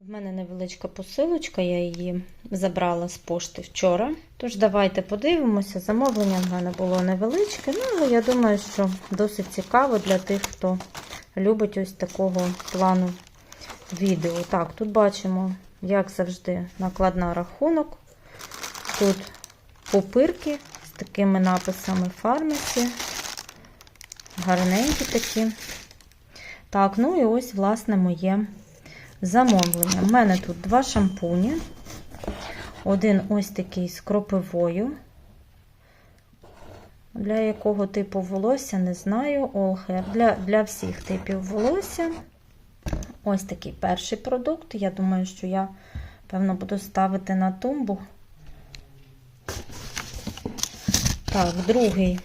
В мене невеличка посилочка, я її забрала з пошти вчора. Тож давайте подивимося. Замовлення в мене було невеличке, ну але я думаю, що досить цікаво для тих, хто любить ось такого плану відео. Так, тут бачимо, як завжди, накладна рахунок. Тут пупирки з такими написами фармасі. Гарненькі такі. Так, ну і ось, власне, моє замовлення. У мене тут два шампуні. Один ось такий з кропивою. Для якого типу волосся, не знаю. All hair. Для, для всіх типів волосся. Ось такий перший продукт. Я думаю, що я, певно, буду ставити на тумбу. Так, другий.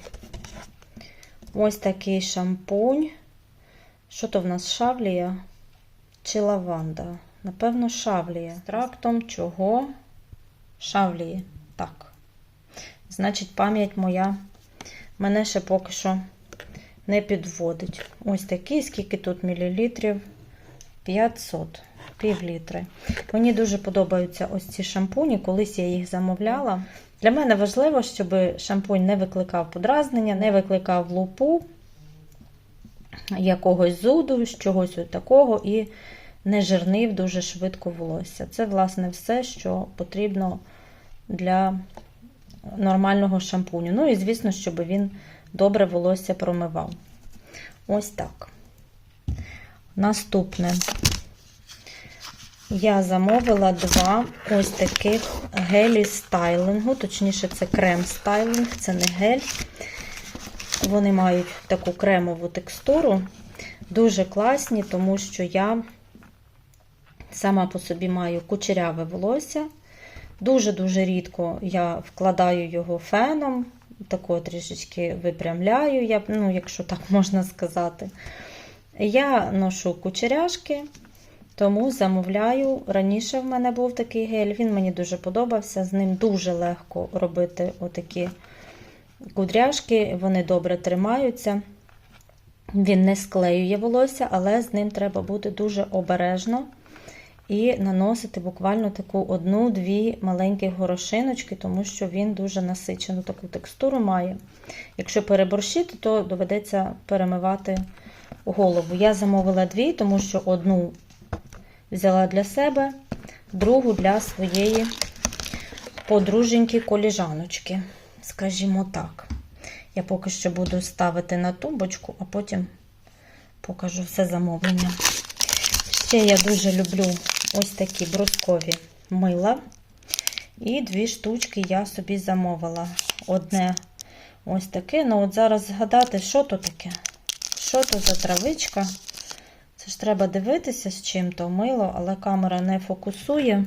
Ось такий шампунь. Що то в нас шавлія чи лаванда? Напевно, шавлія. Трактом чого? Шавлії. Так. Значить, пам'ять моя мене ще поки що не підводить. Ось такий, скільки тут мілілітрів? 500, пів літри. Мені дуже подобаються ось ці шампуні. Колись я їх замовляла. Для мене важливо, щоб шампунь не викликав подразнення, не викликав лупу, якогось зуду, чогось такого, і не жирнив дуже швидко волосся. Це, власне, все, що потрібно для нормального шампуню. Ну і, звісно, щоб він добре волосся промивав. Ось так. Наступне. Я замовила два ось таких гелі стайлингу, точніше, це крем стайлинг, це не гель. Вони мають таку кремову текстуру. Дуже класні, тому що я сама по собі маю кучеряве волосся. Дуже-дуже рідко я вкладаю його феном, тако трішечки випрямляю, я, ну, якщо так можна сказати. Я ношу кучеряшки, тому замовляю. Раніше в мене був такий гель, він мені дуже подобався. З ним дуже легко робити отакі кудряшки, вони добре тримаються. Він не склеює волосся, але з ним треба бути дуже обережно і наносити буквально таку одну-дві маленькі горошиночки, тому що він дуже насичену таку текстуру має. Якщо переборщити, то доведеться перемивати голову. Я замовила дві, тому що одну взяла для себе, другу для своєї подруженьки коліжаночки. Скажімо так. Я поки що буду ставити на тумбочку, а потім покажу все замовлення. Ще я дуже люблю ось такі брускові мила. І дві штучки я собі замовила. Одне ось таке. Ну, от зараз згадати, що то таке. Що то за травичка? Це ж треба дивитися, з чим то мило, але камера не фокусує.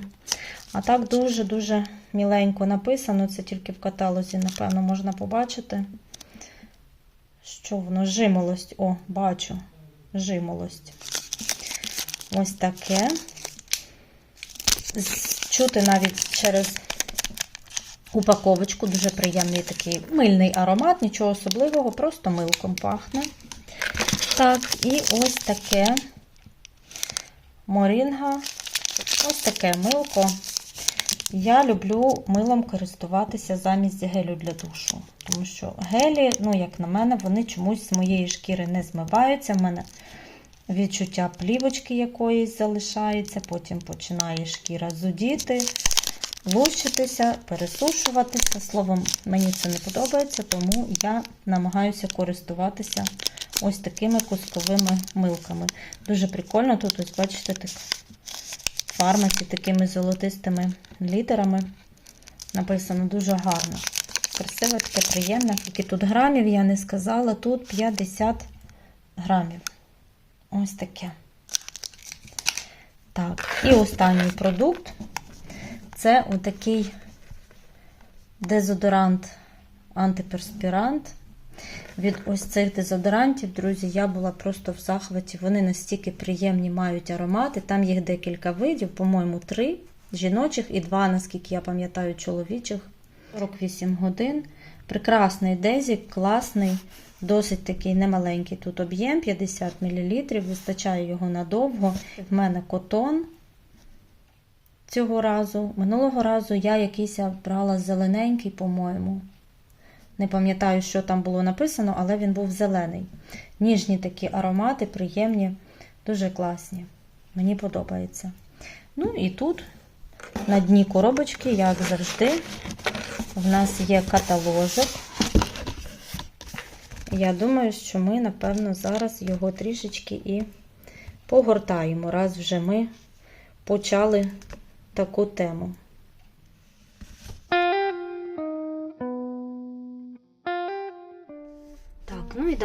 А так дуже-дуже міленько написано. Це тільки в каталозі, напевно, можна побачити. Що воно? Жимолость. О, бачу. Жимолость. Ось таке. Чути навіть через упаковочку. Дуже приємний такий мильний аромат, нічого особливого, просто милком пахне. Так, і ось таке морінга. Ось таке милко. Я люблю милом користуватися замість гелю для душу. Тому що гелі, ну, як на мене, вони чомусь з моєї шкіри не змиваються. В мене відчуття плівочки якоїсь залишається, потім починає шкіра зудіти, лущитися, пересушуватися. Словом, мені це не подобається, тому я намагаюся користуватися ось такими кусковими милками. Дуже прикольно тут, ось, бачите, так фармаці такими золотистими літерами. Написано дуже гарно. Красиве, таке приємне. Скільки тут грамів, я не сказала, тут 50 грамів. Ось таке. Так, і останній продукт це отакий дезодорант, антиперспірант. Від ось цих дезодорантів, друзі, я була просто в захваті. Вони настільки приємні мають аромати. Там їх декілька видів, по-моєму, три жіночих і два, наскільки я пам'ятаю, чоловічих. 48 годин. Прекрасний дезік, класний, досить такий немаленький тут об'єм, 50 мл, вистачає його надовго. В мене котон. цього разу. Минулого разу я якийсь брала зелененький, по-моєму. Не пам'ятаю, що там було написано, але він був зелений. Ніжні такі аромати, приємні, дуже класні. Мені подобається. Ну і тут на дні коробочки, як завжди, в нас є каталожок. Я думаю, що ми, напевно, зараз його трішечки і погортаємо, раз вже ми почали таку тему.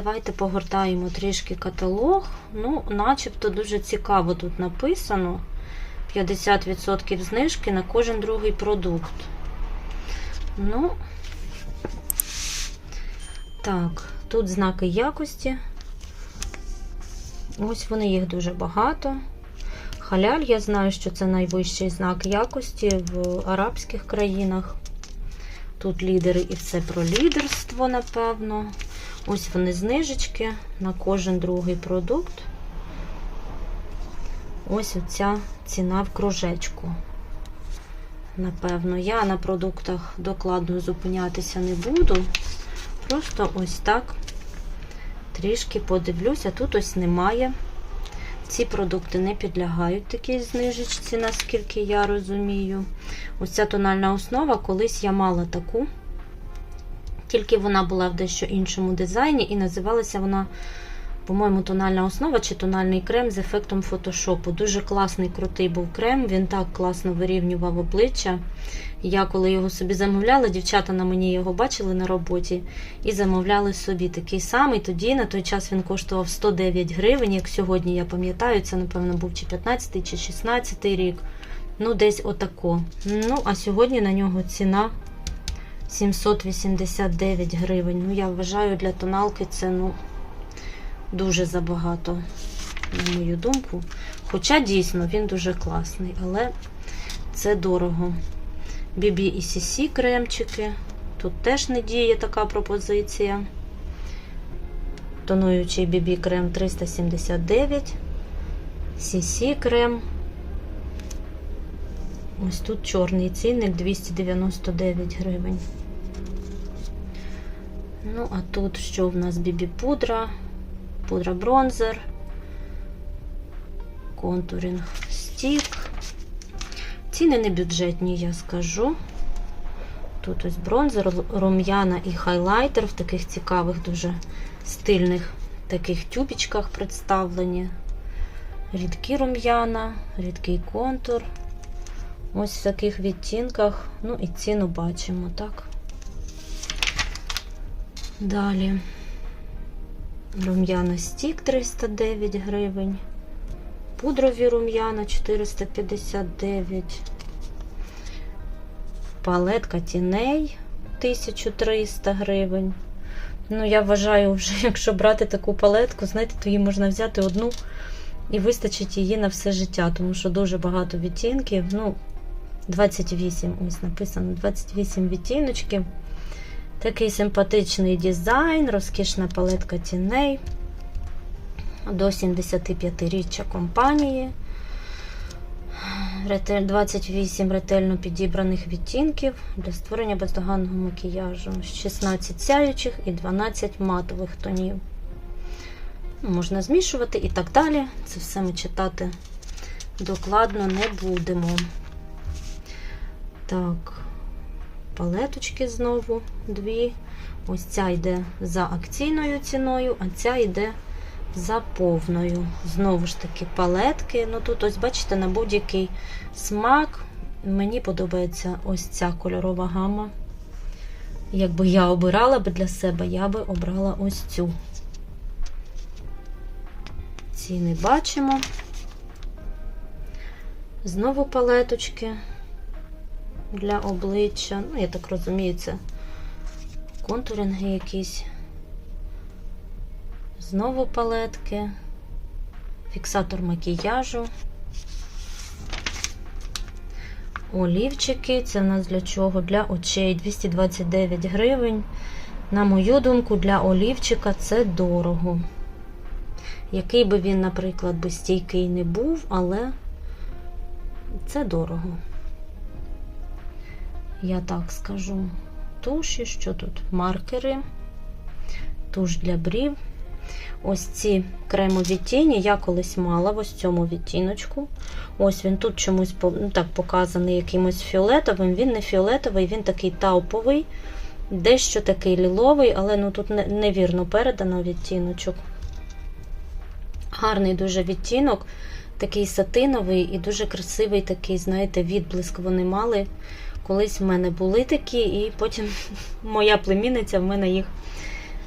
Давайте погортаємо трішки каталог. Ну, начебто дуже цікаво тут написано. 50% знижки на кожен другий продукт. Ну, так, тут знаки якості. Ось вони їх дуже багато. Халяль, я знаю, що це найвищий знак якості в арабських країнах. Тут лідери і все про лідерство, напевно. Ось вони знижечки на кожен другий продукт. Ось оця ціна в кружечку. Напевно, я на продуктах докладно зупинятися не буду. Просто ось так трішки подивлюся. Тут ось немає. Ці продукти не підлягають такій знижечці, наскільки я розумію. Ось ця тональна основа, колись я мала таку, тільки вона була в дещо іншому дизайні, і називалася вона, по-моєму, тональна основа чи тональний крем з ефектом фотошопу. Дуже класний, крутий був крем, він так класно вирівнював обличчя. Я, коли його собі замовляла, дівчата на мені його бачили на роботі і замовляли собі такий самий. Тоді на той час він коштував 109 гривень. Як сьогодні я пам'ятаю, це, напевно, був чи 15 чи 16 рік. Ну, десь отако. Ну, а сьогодні на нього ціна 789 гривень. Ну, я вважаю, для тоналки це ну, дуже забагато, на мою думку. Хоча дійсно він дуже класний, але це дорого. BB і CC кремчики. Тут теж не діє така пропозиція. Тонуючий BB крем 379. CC крем. Ось тут чорний цінник 299 гривень. Ну, а тут що в нас BB пудра, бронзер, контуринг стік. Ціни не бюджетні, я скажу. Тут ось бронзер, рум'яна і хайлайтер в таких цікавих, дуже стильних таких тюбічках представлені. Рідкі рум'яна, рідкий контур. Ось в таких відтінках. Ну і ціну бачимо, так? Далі рум'яна стік 309 гривень. Пудрові рум'яна 459. Палетка тіней 1300 гривень. Ну, я вважаю, вже, якщо брати таку палетку, знаєте, то її можна взяти одну і вистачить її на все життя, тому що дуже багато відтінків. Ну, 28, ось написано, 28 відтіночків. Такий симпатичний дизайн, розкішна палетка тіней до 75-річчя компанії. 28 ретельно підібраних відтінків для створення бездоганного макіяжу. 16 сяючих і 12 матових тонів. Можна змішувати і так далі. Це все ми читати докладно не будемо. Так, палеточки знову дві. Ось ця йде за акційною ціною, а ця йде за повною. Знову ж таки, палетки. Ну тут, ось, бачите, на будь-який смак. Мені подобається ось ця кольорова гама. Якби я обирала би для себе, я би обрала ось цю. Ціни бачимо. Знову палеточки для обличчя. Ну, я так розумію, це контуринги якісь. Знову палетки, фіксатор макіяжу, олівчики. Це в нас для чого? Для очей 229 гривень. На мою думку, для олівчика це дорого. Який би він, наприклад, би стійкий не був, але це дорого. Я так скажу, туші, що тут? Маркери, туш для брів. Ось ці кремові тіні я колись мала в ось цьому відтіночку. Ось він тут чомусь ну, так показаний якимось фіолетовим. Він не фіолетовий, він такий тауповий, дещо такий ліловий, але ну, тут невірно передано відтіночок. Гарний дуже відтінок, такий сатиновий і дуже красивий такий, знаєте, відблиск вони мали. Колись в мене були такі, і потім моя племінниця в мене їх,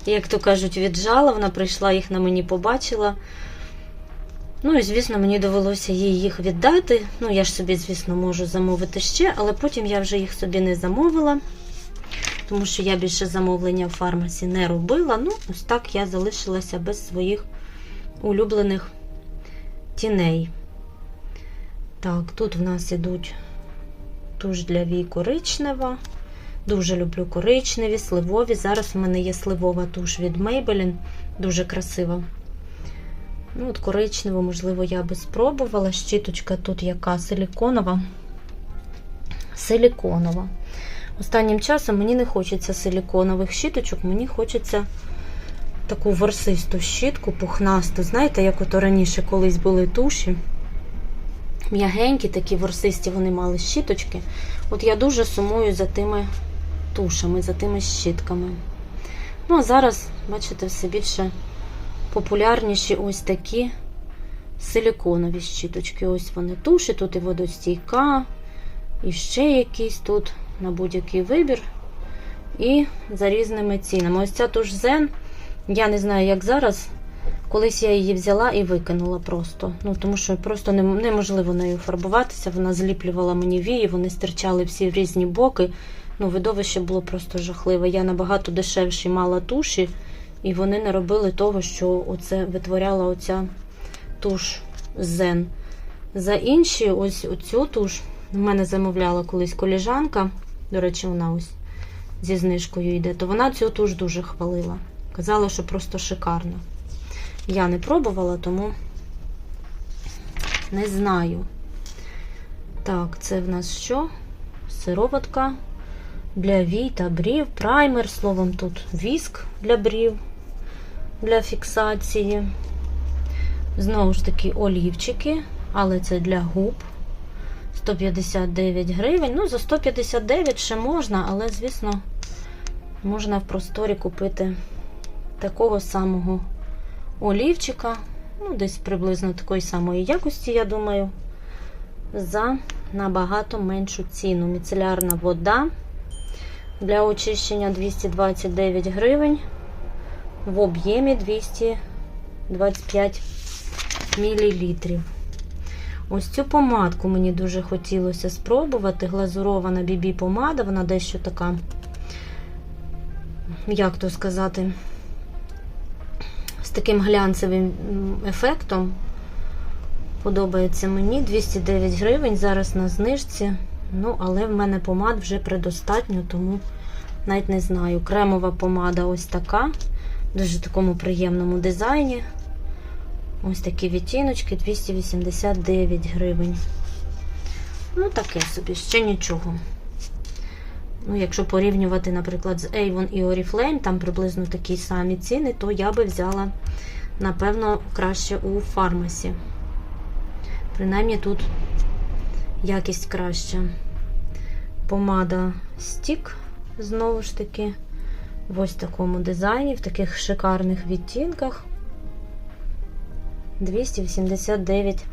як то кажуть, віджала. Вона прийшла їх на мені побачила. Ну і, звісно, мені довелося їй їх віддати. Ну, я ж собі, звісно, можу замовити ще, але потім я вже їх собі не замовила, тому що я більше замовлення в фармасі не робила. Ну, ось так я залишилася без своїх улюблених тіней. Так, тут в нас ідуть туш для вій коричнева. Дуже люблю коричневі, сливові. Зараз в мене є сливова туш від Maybelline, дуже красива. Ну, от коричневу, можливо, я би спробувала. Щіточка тут яка силіконова. Силіконова. Останнім часом мені не хочеться силіконових щіточок, мені хочеться таку ворсисту щітку, пухнасту. Знаєте, як ото раніше колись були туші. М'ягенькі, такі ворсисті вони мали щіточки. От я дуже сумую за тими тушами, за тими щітками. Ну, а зараз, бачите, все більше популярніші ось такі силіконові щіточки. Ось вони туші, тут і водостійка, і ще якісь тут на будь-який вибір. І за різними цінами. Ось ця туш Zen, я не знаю, як зараз. Колись я її взяла і викинула просто. Ну, тому що просто неможливо нею фарбуватися. Вона зліплювала мені вії, вони стирчали всі в різні боки. Ну, видовище було просто жахливе. Я набагато дешевші мала туші, і вони не робили того, що оце витворяла оця туш Zen. За інші, ось оцю туш в мене замовляла колись коліжанка. До речі, вона ось зі знижкою йде, то вона цю туш дуже хвалила. Казала, що просто шикарна. Я не пробувала, тому не знаю. Так, це в нас що? Сироватка для вій та брів, праймер, словом, тут віск для брів, для фіксації. Знову ж таки, олівчики, але це для губ. 159 гривень. Ну, за 159 ще можна, але, звісно, можна в просторі купити такого самого олівчика. Ну, десь приблизно такої самої якості, я думаю, за набагато меншу ціну. Міцелярна вода для очищення 229 гривень в об'ємі 225 мл. Ось цю помадку мені дуже хотілося спробувати. Глазурована бібі помада, вона дещо така, як то сказати, таким глянцевим ефектом. Подобається мені 209 гривень, зараз на знижці. Ну, але в мене помад вже предостатньо, тому навіть не знаю. Кремова помада ось така, в дуже такому приємному дизайні. Ось такі відтіночки 289 гривень. Ну, таке собі, ще нічого. Ну, якщо порівнювати, наприклад, з Avon і Oriflame, там приблизно такі самі ціни, то я би взяла, напевно, краще у фармасі. Принаймні тут якість краща. Помада стік, знову ж таки, в ось такому дизайні, в таких шикарних відтінках. 289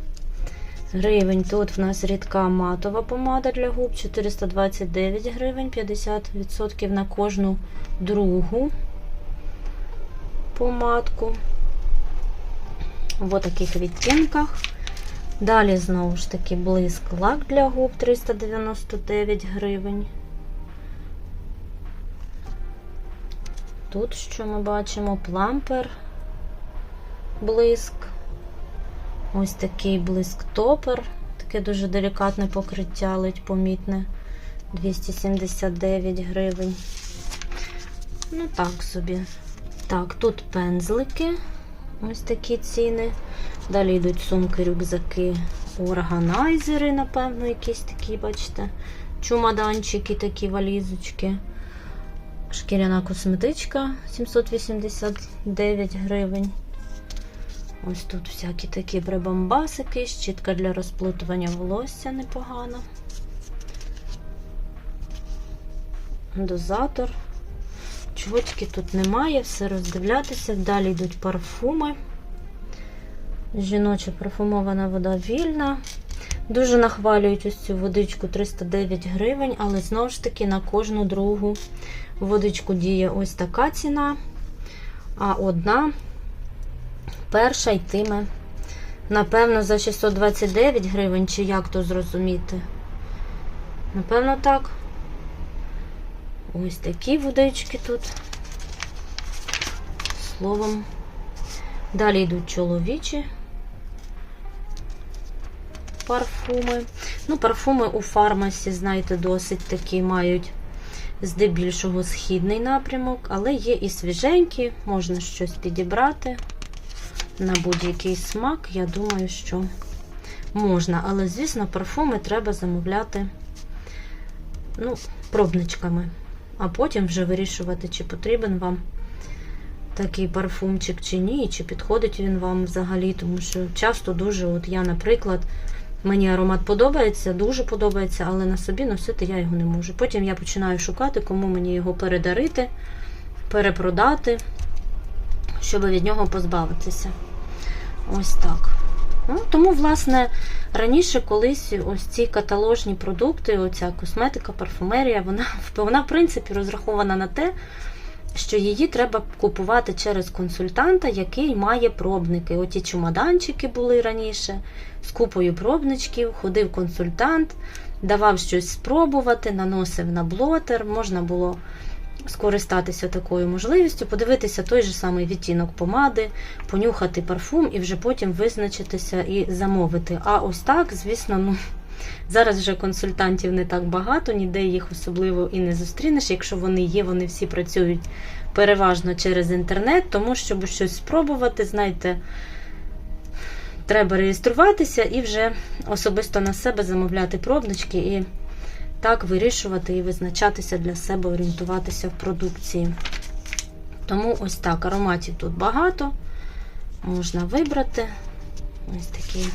гривень. Тут в нас рідка матова помада для губ 429 гривень, 50% на кожну другу помадку. В таких відтінках. Далі, знову ж таки, блиск лак для губ 399 гривень. Тут що ми бачимо? Плампер, блиск. Ось такий блиск топер. Таке дуже делікатне покриття, ледь помітне. 279 гривень. Ну, так собі. Так, тут пензлики. Ось такі ціни. Далі йдуть сумки, рюкзаки, органайзери, напевно, якісь такі, бачите, чумаданчики, такі валізочки. Шкіряна косметичка 789 гривень. Ось тут всякі такі прибамбасики, щітка для розплутування волосся непогана. Дозатор. Чого-тільки тут немає, все роздивлятися. Далі йдуть парфуми. Жіноча парфумована вода вільна. Дуже нахвалюють ось цю водичку 309 гривень, але знову ж таки на кожну другу водичку діє ось така ціна. А одна перша йтиме, напевно, за 629 гривень, чи як то зрозуміти? Напевно, так. Ось такі водички тут. Словом. Далі йдуть чоловічі парфуми. Ну, парфуми у фармасі, знаєте, досить такі мають здебільшого східний напрямок, але є і свіженькі, можна щось підібрати на будь-який смак. Я думаю, що можна. Але, звісно, парфуми треба замовляти ну, пробничками, а потім вже вирішувати, чи потрібен вам такий парфумчик чи ні, чи підходить він вам взагалі, тому що часто дуже, от я, наприклад, мені аромат подобається, дуже подобається, але на собі носити я його не можу. Потім я починаю шукати, кому мені його передарити, перепродати, щоб від нього позбавитися. Ось так. Ну, Тому, власне, раніше колись ось ці каталожні продукти, оця косметика, парфумерія, вона, вона в принципі розрахована на те, що її треба купувати через консультанта, який має пробники. Оті чумаданчики були раніше, з купою пробничків, ходив консультант, давав щось спробувати, наносив на блотер, можна було скористатися такою можливістю, подивитися той же самий відтінок помади, понюхати парфум і вже потім визначитися і замовити. А ось так, звісно, ну. Зараз вже консультантів не так багато, ніде їх особливо і не зустрінеш. Якщо вони є, вони всі працюють переважно через інтернет, тому щоб щось спробувати, знаєте, треба реєструватися і вже особисто на себе замовляти пробнички і так вирішувати і визначатися для себе, орієнтуватися в продукції. Тому ось так, ароматів тут багато. Можна вибрати. Ось такі.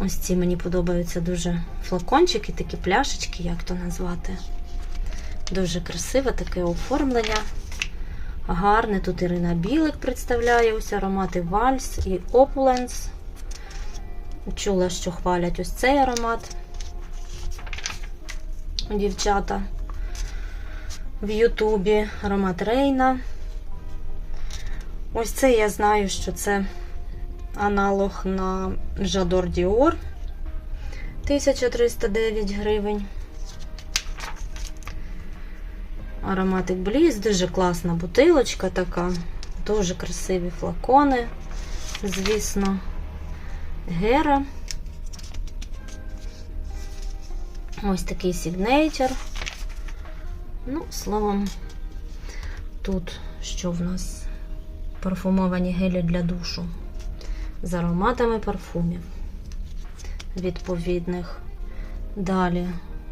Ось ці мені подобаються дуже флакончики, такі пляшечки, як то назвати. Дуже красиве таке оформлення. Гарне. Тут Ірина Білик представляє ось аромати Вальс і Opulence. Чула, що хвалять ось цей аромат. Дівчата в Ютубі. Аромат Рейна. Ось це я знаю, що це аналог на Жадор Діор 1309 гривень. Ароматик Бліз, дуже класна бутилочка така, дуже красиві флакони, звісно, Гера. Ось такий сігнейтер. Ну, словом, тут що в нас? Парфумовані гелі для душу з ароматами парфумів відповідних. Далі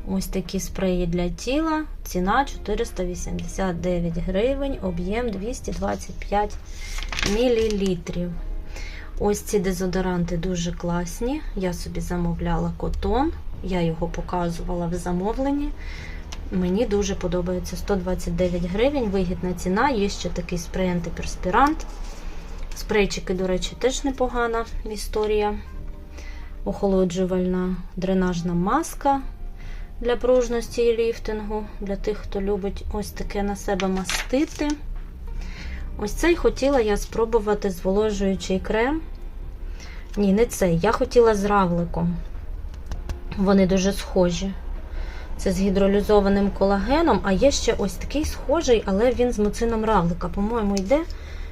ось такі спреї для тіла. Ціна 489 гривень, об'єм 225 мл. Ось ці дезодоранти дуже класні. Я собі замовляла котон, я його показувала в замовленні. Мені дуже подобається 129 гривень, вигідна ціна. Є ще такий спрей антиперспірант. Спрейчики, до речі, теж непогана історія. Охолоджувальна дренажна маска для пружності і ліфтингу, для тих, хто любить ось таке на себе мастити. Ось цей хотіла я спробувати зволожуючий крем. Ні, не цей. Я хотіла з равликом. Вони дуже схожі. Це з гідролізованим колагеном, а є ще ось такий схожий, але він з муцином равлика. По-моєму, йде.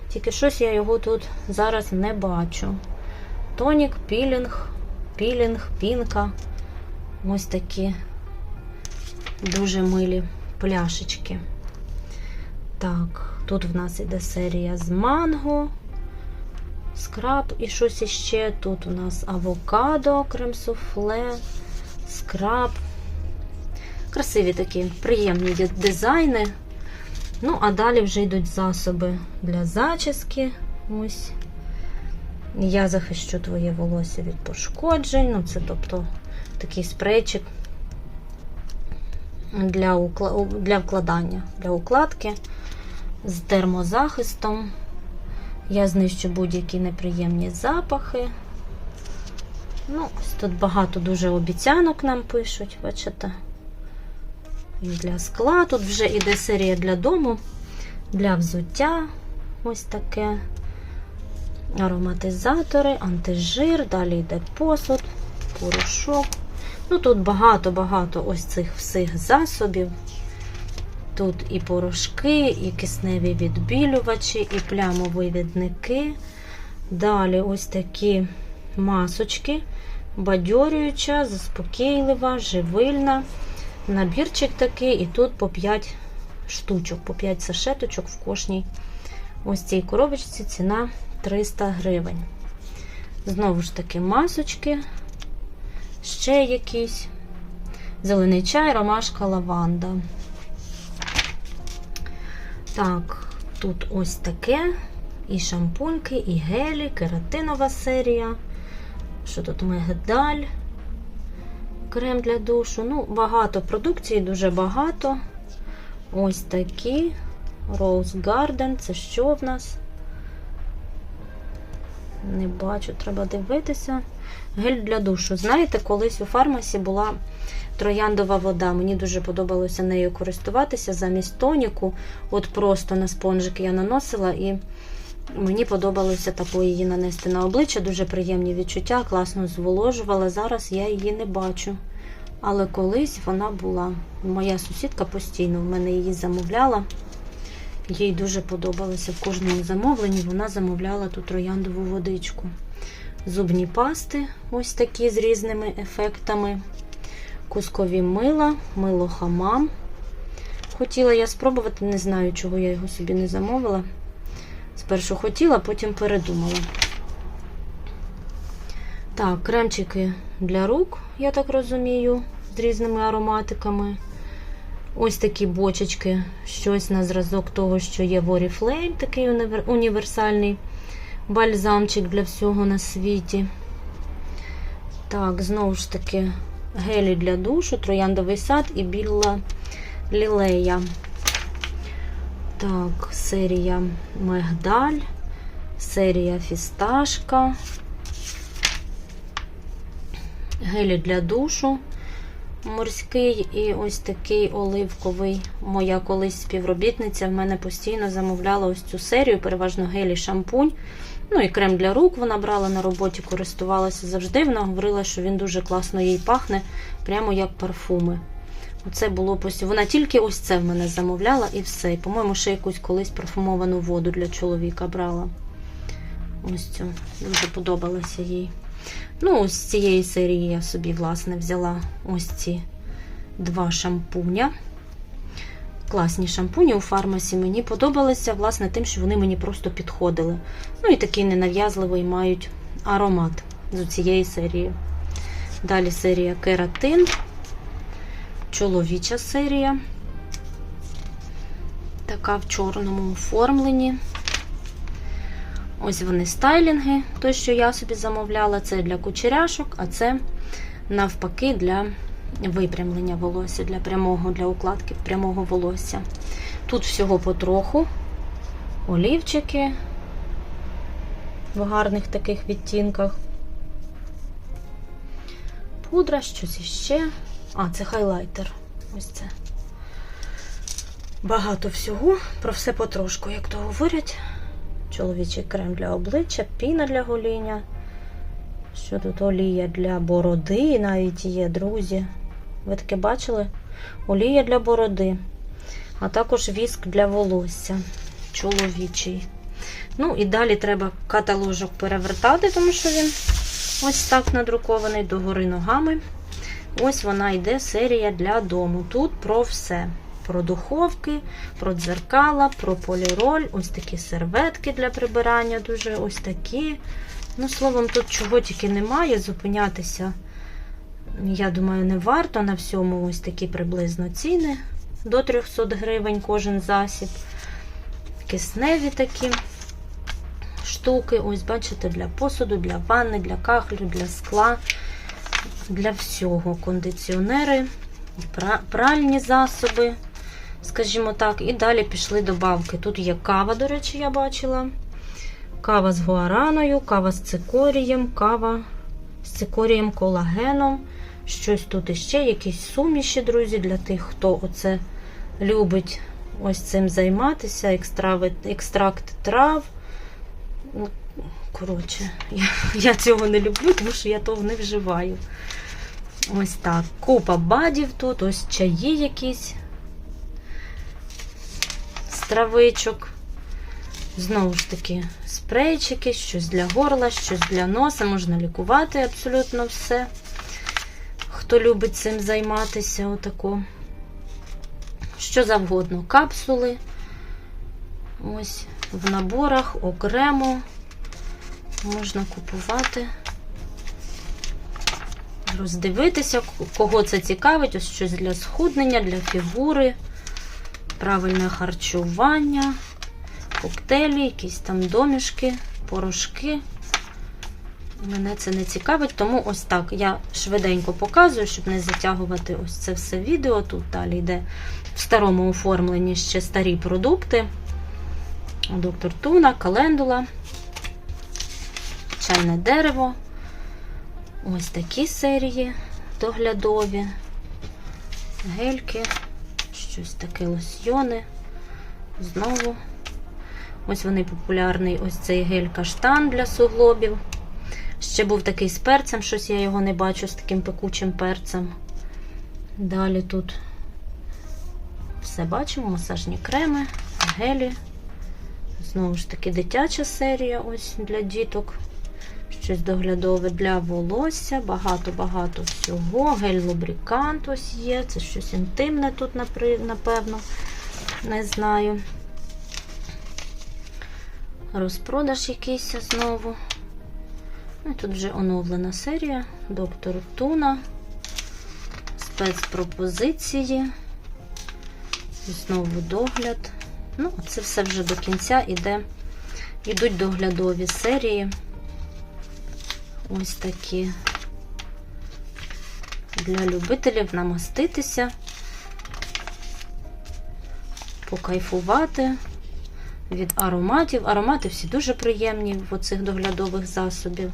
Тільки щось я його тут зараз не бачу. Тонік, пілінг, пілінг, пінка. Ось такі дуже милі пляшечки. Так, тут в нас іде серія з манго, скраб і щось іще. Тут у нас авокадо, крем-суфле, скраб. Красиві такі, приємні дизайни. Ну, а далі вже йдуть засоби для зачіски. Ось. Я захищу твоє волосся від пошкоджень. Ну, це тобто такий спрейчик для, укла... для вкладання, для укладки з термозахистом. Я знищу будь-які неприємні запахи. Ну, ось тут багато дуже обіцянок нам пишуть, бачите? І для скла. Тут вже іде серія для дому, для взуття. Ось таке. Ароматизатори, антижир, далі йде посуд, порошок. Ну, тут багато-багато ось цих всіх засобів. Тут і порошки, і кисневі відбілювачі, і плямовивідники. Далі ось такі масочки, бадьорююча, заспокійлива, живильна. Набірчик такий, і тут по 5 штучок, по 5 сашеточок в кожній ось цій коробочці ціна 300 гривень. Знову ж таки, масочки, ще якісь. Зелений чай, ромашка, лаванда. Так, тут ось таке. І шампуньки, і гелі, кератинова серія. Що тут мигдаль, крем для душу. Ну, багато продукції, дуже багато. Ось такі. Rose Garden. Це що в нас? Не бачу, треба дивитися. Гель для душу. Знаєте, колись у фармасі була трояндова вода. Мені дуже подобалося нею користуватися замість тоніку. От просто на спонжик я наносила і мені подобалося тако її нанести на обличчя. Дуже приємні відчуття, класно зволожувала. Зараз я її не бачу. Але колись вона була. Моя сусідка постійно в мене її замовляла. Їй дуже подобалося в кожному замовленні. Вона замовляла ту трояндову водичку. Зубні пасти, ось такі з різними ефектами. Кускові мила, мило хамам. Хотіла я спробувати, не знаю, чого я його собі не замовила. Спершу хотіла, потім передумала. Так, кремчики для рук, я так розумію, з різними ароматиками. Ось такі бочечки, щось на зразок того, що є в Oriflame, такий універсальний бальзамчик для всього на світі. Так, знову ж таки, гелі для душу, трояндовий сад і біла лілея. Так, серія Мегдаль, серія фісташка, гелі для душу морський і ось такий оливковий. Моя колись співробітниця в мене постійно замовляла ось цю серію, переважно гелі шампунь. Ну і крем для рук вона брала на роботі, користувалася завжди. Вона говорила, що він дуже класно їй пахне, прямо як парфуми. Оце було постійно. Вона тільки ось це в мене замовляла і все. І, по-моєму, ще якусь колись парфумовану воду для чоловіка брала. Ось цю. Дуже подобалася їй. Ну, ось з цієї серії я собі, власне, взяла ось ці два шампуня. Класні шампуні у фармасі мені подобалися, власне, тим, що вони мені просто підходили. Ну і такий ненав'язливий мають аромат з цієї серії. Далі серія кератин, чоловіча серія. Така в чорному оформленні. Ось вони стайлінги, той, що я собі замовляла, це для кучеряшок, а це навпаки для випрямлення волосся, для прямого, для укладки прямого волосся. Тут всього потроху олівчики в гарних таких відтінках. Пудра, щось іще. А, це хайлайтер. Ось це. Багато всього, про все потрошку, як то говорять. Чоловічий крем для обличчя, піна для гоління. Що тут олія для бороди навіть є, друзі. Ви таке бачили? Олія для бороди. А також віск для волосся. Чоловічий. Ну і далі треба каталожок перевертати, тому що він ось так надрукований догори ногами. Ось вона йде серія для дому. Тут про все. Про духовки, про дзеркала, про поліроль, ось такі серветки для прибирання, дуже ось такі. Ну, словом, тут чого тільки немає, зупинятися Я думаю, не варто на всьому ось такі приблизно ціни. До 300 гривень кожен засіб. Кисневі такі штуки. Ось, бачите, для посуду, для ванни, для кахлю, для скла, для всього. Кондиціонери, пральні засоби, скажімо так. І далі пішли добавки. Тут є кава, до речі, я бачила. Кава з гуараною, кава з цикорієм, кава з цикорієм колагеном. Щось тут іще, якісь суміші, друзі, для тих, хто оце любить ось цим займатися. Екстракт трав. Коротше, я, я цього не люблю, тому що я того не вживаю. Ось так. Купа бадів тут, ось чаї якісь з травичок. Знову ж таки, спрейчики, щось для горла, щось для носа. Можна лікувати абсолютно все. Хто любить цим займатися, отако. Що завгодно. Капсули. Ось в наборах окремо можна купувати. Роздивитися, кого це цікавить, ось щось для схуднення, для фігури, правильне харчування, коктейлі, якісь там домішки, порошки. Мене це не цікавить, тому ось так я швиденько показую, щоб не затягувати ось це все відео. Тут далі йде в старому оформленні ще старі продукти. Доктор Туна, календула, чайне дерево. Ось такі серії доглядові, гельки, щось таке лосьйони. Знову. Ось вони популярний, ось цей гель каштан для суглобів. Ще був такий з перцем, щось я його не бачу з таким пекучим перцем. Далі тут все бачимо: масажні креми, гелі. Знову ж таки, дитяча серія ось для діток. Щось доглядове для волосся, багато-багато всього. Гель-лубрикант ось є. Це щось інтимне тут, напевно, не знаю. Розпродаж якийсь знову. Ну, тут вже оновлена серія. Доктор Туна. Спецпропозиції. Знову догляд. Ну, це все вже до кінця іде. Ідуть доглядові серії. Ось такі для любителів намаститися, покайфувати від ароматів. Аромати всі дуже приємні в оцих доглядових засобів.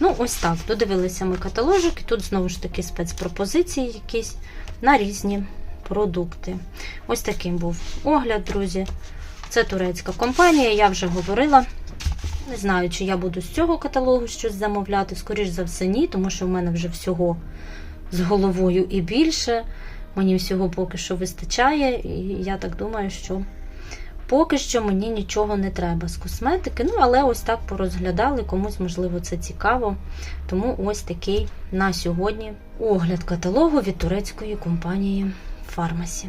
Ну, ось так. Додивилися ми каталожок, і тут знову ж таки спецпропозиції якісь на різні продукти. Ось таким був огляд, друзі. Це турецька компанія, я вже говорила. Не знаю, чи я буду з цього каталогу щось замовляти. Скоріш за все, ні, тому що в мене вже всього з головою і більше. Мені всього поки що вистачає, і я так думаю, що поки що мені нічого не треба з косметики. Ну, але ось так порозглядали, комусь, можливо, це цікаво. Тому ось такий на сьогодні огляд каталогу від турецької компанії Фармасі.